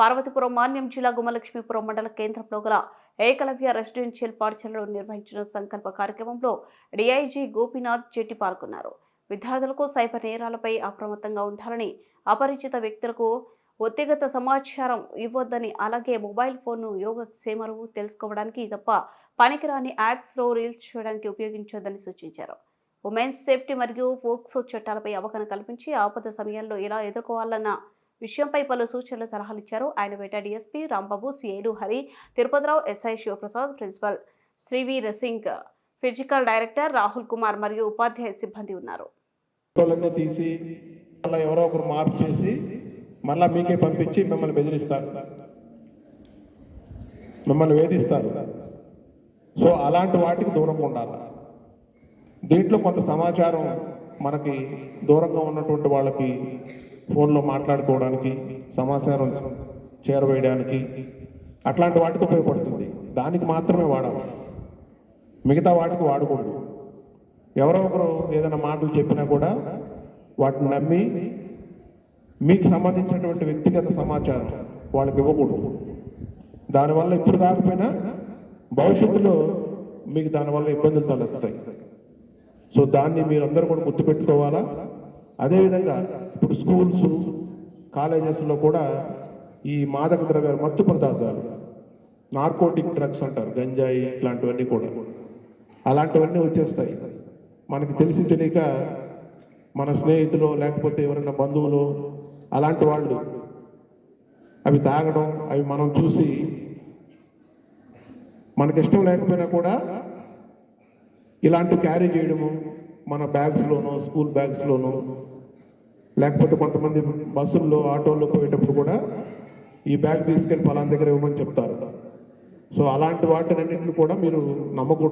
పార్వతీపురం మాన్యం జిల్లా గుమలక్ష్మీపురం మండల కేంద్రంలో గల ఏకలవ్య రెసిడెన్షియల్ పాఠశాలలో నిర్వహించిన సంకల్ప కార్యక్రమంలో డిఐజీ గోపీనాథ్ చెట్టి పాల్గొన్నారు. విద్యార్థులకు సైబర్ నేరాలపై అప్రమత్తంగా ఉండాలని అపరిచిత వ్యక్తులకు వ్యక్తిగత సమాచారం ఇవ్వొద్దని అలాగే మొబైల్ ఫోన్ను యోగక్షేమరువు తెలుసుకోవడానికి తప్ప పనికిరాని యాప్స్లో రీల్స్ చేయడానికి ఉపయోగించొద్దని సూచించారు. ఉమెన్స్ సేఫ్టీ మరియు ఫోక్సో చట్టాలపై అవగాహన కల్పించి ఆపద సమయాల్లో ఎలా ఎదుర్కోవాలన్న విషయంపై పలు సూచనలు సలహాలు ఇచ్చారు. ఆయన వేట DSP Rambabu సిఐడు Hari Tirupathirao SI Sivaprasad principal Shriveer Singh physical director Rahul Kumar మరియు ఉపాధ్యాయ సిబ్బంది ఉన్నారు. తీసి మళ్ళీ ఎవరో ఒకరు మార్పు చేసి మళ్ళీ మీకే పంపించి మిమ్మల్ని బెదిరిస్తారు. మిమ్మల్ని వేధిస్తారు. సో అలాంటి వాటికి దూరంగా ఉండాలి. దీంట్లో కొంత సమాచారం మనకి దూరంగా ఉన్నటువంటి వాళ్ళకి ఫోన్లో మాట్లాడుకోవడానికి సమాచారం చేరవేయడానికి అట్లాంటి వాటికి ఉపయోగపడుతుంది. దానికి మాత్రమే వాడాలి. మిగతా వాటికి వాడకూడదు. ఎవరో ఒకరు ఏదైనా మాటలు చెప్పినా కూడా వాటిని నమ్మి మీకు సంబంధించినటువంటి వ్యక్తిగత సమాచారం వాళ్ళకి ఇవ్వకూడదు. దానివల్ల ఇప్పుడు కాకపోయినా భవిష్యత్తులో మీకు దానివల్ల ఇబ్బందులు తలెత్తాయి సో దాన్ని మీరందరూ కూడా గుర్తుపెట్టుకోవాలా? అదేవిధంగా ఇప్పుడు స్కూల్స్ కాలేజెస్లో కూడా ఈ మాదక ద్రవ్యాలు మత్తు పదార్థాలు నార్కోటిక్ డ్రగ్స్ అంటారు గంజాయి ఇట్లాంటివన్నీ కూడా. అలాంటివన్నీ వచ్చేస్తాయి. మనకి తెలిసి తెలియక మన స్నేహితులు లేకపోతే ఎవరైనా బంధువులు అలాంటి వాళ్ళు అవి తాగడం అవి మనం చూసి మనకి ఇష్టం లేకపోయినా కూడా ఇలాంటి క్యారీ చేయడము మన బ్యాగ్స్లోనో స్కూల్ బ్యాగ్స్లోనో లేకపోతే కొంతమంది బస్సుల్లో ఆటోల్లో పోయేటప్పుడు కూడా ఈ బ్యాగ్ తీసుకెళ్ళి ఫలానా దగ్గర ఇవ్వమని చెప్తారు. సో అలాంటి వాటినన్నింటిని కూడా మీరు నమ్మకూడదు.